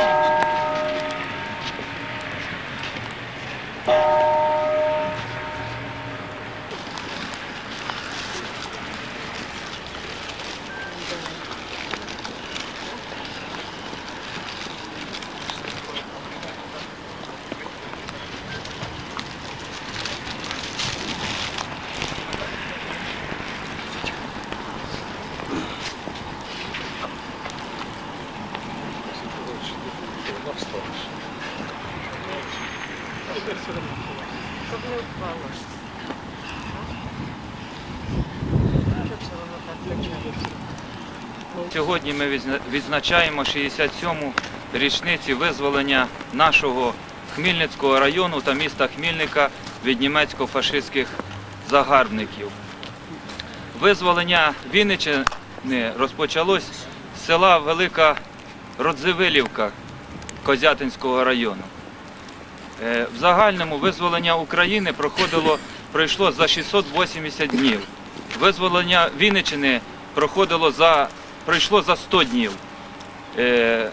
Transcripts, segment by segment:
Щоб не впало. Щоб це воно так почало. Сьогодні ми відзначаємо 67-му річниці визволення нашого Хмельницького району та міста Хмільника від німецько-фашистських загарбників. Визволення Вінниччини розпочалось з села Велика Родзивилівка Козятинського району. Е, В загальному визволення України проходило, пройшло за 680 днів. Визволення Вінниччини проходило за, пройшло за 100 днів. Е,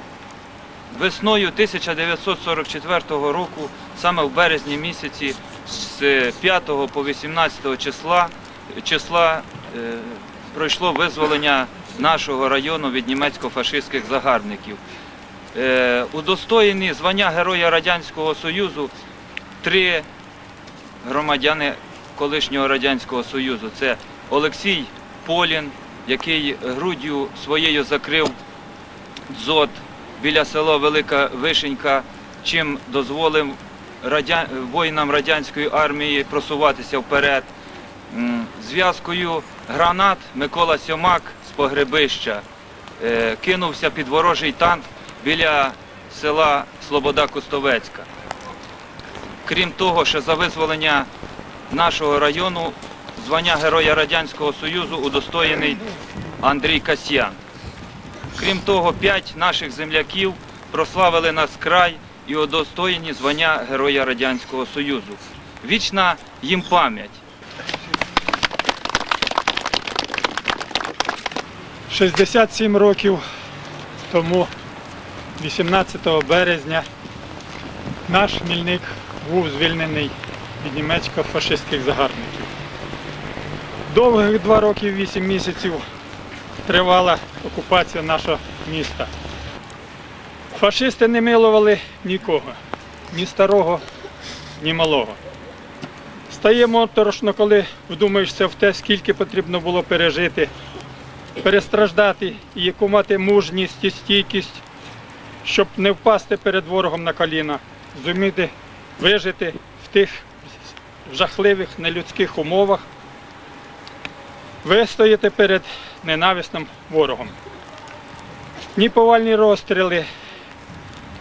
Весною 1944 року, саме в березні місяці, з 5 по 18 числа, числа е, пройшло визволення нашого району від німецько-фашистських загарбників. Е, удостоєні звання Героя Радянського Союзу три громадяни колишнього Радянського Союзу. Це Олексій Полін, який груддю своєю закрив дзот біля села Велика Вишенька, чим дозволив воїнам радянської армії просуватися вперед. Зв'язкою гранат Микола Сьомак з погребища е, кинувся під ворожий танк біля села Слобода Кустовецька. Крім того, що за визволення нашого району звання Героя Радянського Союзу удостоєний Андрій Касьян. Крім того, п'ять наших земляків прославили нас край і удостоєні звання Героя Радянського Союзу. Вічна їм пам'ять. 67 років тому, 18 березня, наш Хмільник був звільнений від німецько-фашистських загарбників. Довгих два роки вісім місяців тривала окупація нашого міста. Фашисти не милували нікого, ні старого, ні малого. Стає моторошно, коли вдумаєшся в те, скільки потрібно було пережити перестраждати і яку мати мужність і стійкість, щоб не впасти перед ворогом на коліна, зуміти вижити в тих жахливих нелюдських умовах, вистояти перед ненависним ворогом. Ні повальні розстріли,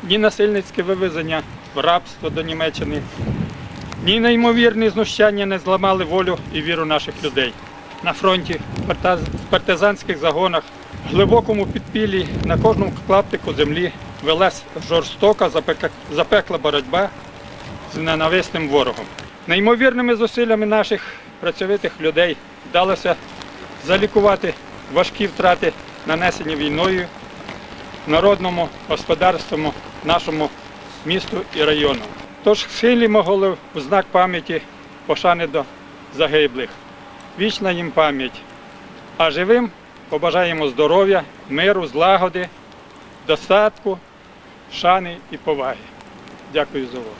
ні насильницьке вивезення в рабство до Німеччини, ні неймовірні знущання не зламали волю і віру наших людей. На фронті, в партизанських загонах, в глибокому підпіллі, на кожному клаптику землі велась жорстока запекла боротьба з ненависним ворогом. Неймовірними зусиллями наших працьовитих людей вдалося залікувати важкі втрати, нанесені війною народному господарству, нашому місту і району. Тож схилімо голови в знак пам'яті пошани до загиблих. Вічна їм пам'ять. А живим побажаємо здоров'я, миру, злагоди, достатку, шани і поваги. Дякую за увагу.